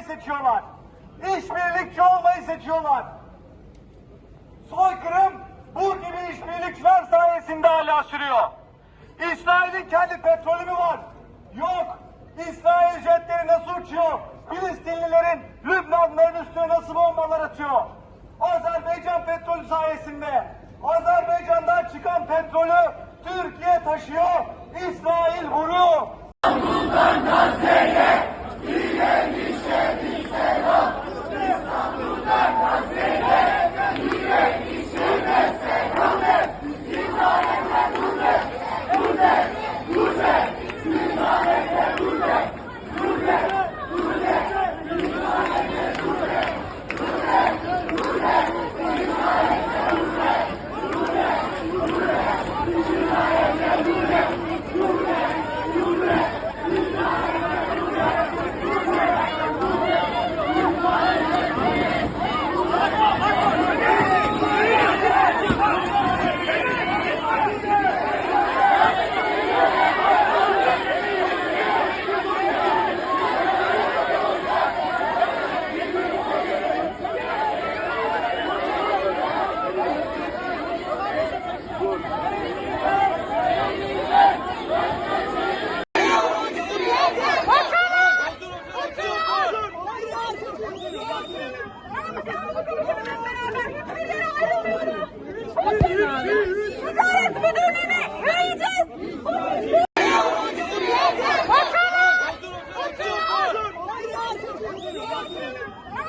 almayı seçiyorlar. İşbirlikçi olmayı seçiyorlar. Soykırım bu gibi işbirlikçiler sayesinde hala sürüyor. İsrail'in kendi petrolü mü var? Yok. İsrail jetleri nasıl uçuyor? Filistinlilerin Lübnanların üstüne nasıl bombalar atıyor? Azerbaycan petrolü sayesinde Azerbaycan'dan çıkan petrolü Türkiye taşıyor. İsrail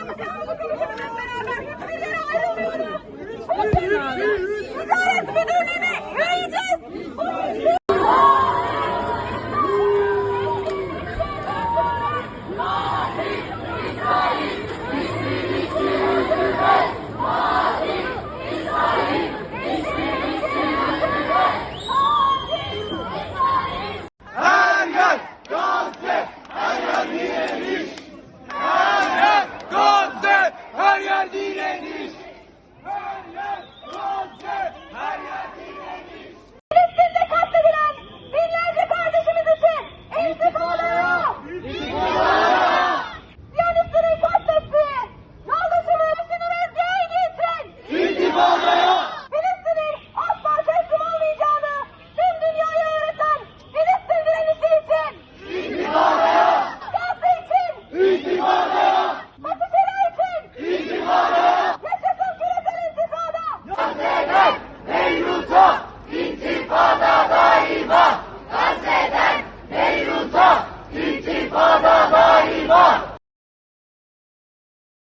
Come on, come on.